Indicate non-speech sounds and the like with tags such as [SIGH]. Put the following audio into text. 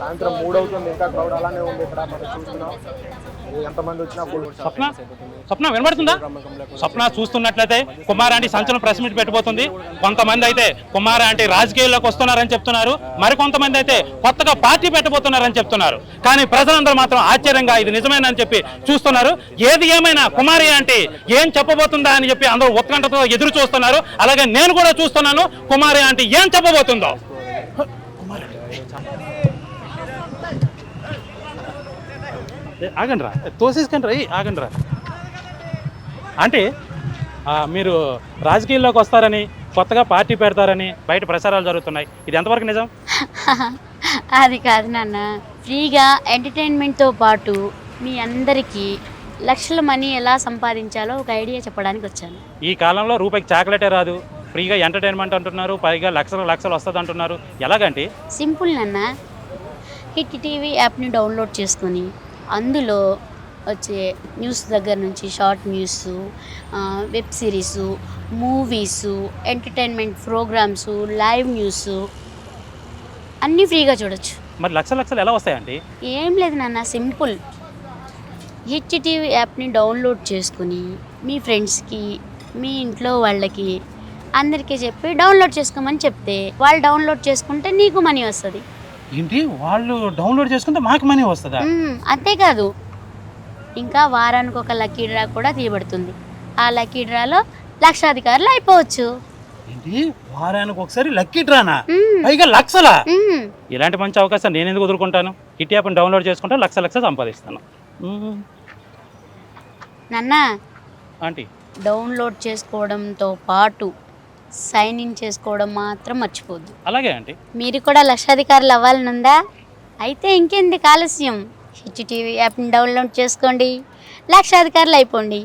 సాయంత్రం మూడవుతుంది ఇంకా క్రౌడ్ అలానే ఉంది ఇక్కడ మనం చూస్తున్నాం. ఎంతమంది వచ్చినా full స్వప్న స్వప్న వినబడుతుందా? స్వప్న చూస్తున్నట్లయితే కుమారాంటి సంచలనం ప్రెస్ మీట్ పెట్టబోతుంది. కొంతమంది అయితే కుమారాంటి రాజకీయాల్లోకి వస్తున్నారని చెప్తున్నారు. మరి కొంతమంది అయితే కొత్తగా పార్టీ పెట్టబోతున్నారని చెప్తున్నారు. కానీ ప్రజలందరూ మాత్రం ఆశ్చర్యంగా ఇది నిజమేనని చెప్పి చూస్తున్నారు. ఏది ఏమైనా కుమారి అంటే ఏం చెప్పబోతుందా అని చెప్పి అందరూ ఉత్కంఠతో ఎదురు చూస్తున్నారు. అలాగే నేను కూడా చూస్తున్నాను కుమారి అంటే ఏం చెప్పబోతుందో. ఆగండి రా తోసేసుకండి రా ఆగండి రా అంటే మీరు రాజకీయాల్లోకి వస్తారని కొత్తగా పార్టీ పెడతారని బయట ప్రచారాలు జరుగుతున్నాయి. ఇది ఎంతవరకు నిజం? [LAUGHS] అది కాదు నాన్న. ఫ్రీగా ఎంటర్టైన్మెంట్తో పాటు మీ అందరికీ లక్షల మనీ ఎలా సంపాదించాలో ఒక ఐడియా చెప్పడానికి వచ్చాను. ఈ కాలంలో రూపాయికి చాక్లెటే రాదు. ఫ్రీగా ఎంటర్టైన్మెంట్ అంటున్నారు పైగా లక్షలు లక్షలు వస్తుంది అంటున్నారు ఎలాగంటే? సింపుల్ నాన్న. హిట్ టీవీ యాప్ని డౌన్లోడ్ చేసుకొని అందులో వచ్చే న్యూస్ దగ్గర నుంచి short news web series movies entertainment programmes live news అన్నీ ఫ్రీగా చూడొచ్చు. మరి లక్ష లక్షలు ఎలా వస్తాయండి? ఏం లేదు నాన్న సింపుల్. హిట్ టీవీ యాప్ని డౌన్లోడ్ చేసుకుని మీ ఫ్రెండ్స్కి మీ ఇంట్లో వాళ్ళకి అందరికీ చెప్పి డౌన్లోడ్ చేసుకోమని చెప్తే వాళ్ళు డౌన్లోడ్ చేసుకుంటే నీకు మనీ వస్తుంది. ఏంటి? వాళ్ళు డౌన్లోడ్ చేసుకుంటే మాకు మనీ వస్తుందా? అంతేకాదు ఇంకా వారానికి ఒక లక్కీ డ్రా కూడా తీయబడుతుంది. ఆ లక్కీ డ్రాలో లక్షాధికారులు అయిపోవచ్చు. ఏంటి? వారానికి ఒకసారి లక్కీ డ్రానా పైగా లక్షలా. ఇలాంటి మంచి అవకాశం నేను ఎందుకు వదులుకుంటాను? హిట్ యాప్ని డౌన్లోడ్ చేసుకుంటే లక్ష లక్ష సంపాదిస్తాను. నాన్న ఆంటీ. డౌన్లోడ్ చేసుకోవడంతో పాటు సైన్ ఇన్ చేసుకోవడం మాత్రం మర్చిపోద్దు. అలాగే ఆంటీ. మీరు కూడా లక్షాధికారులు అవ్వాలనుందా? అయితే ఇంకెందుకు ఆలస్యం? హిట్ టీవీ యాప్ని డౌన్లోడ్ చేసుకోండి. లక్షాధికారులు అయిపోండి.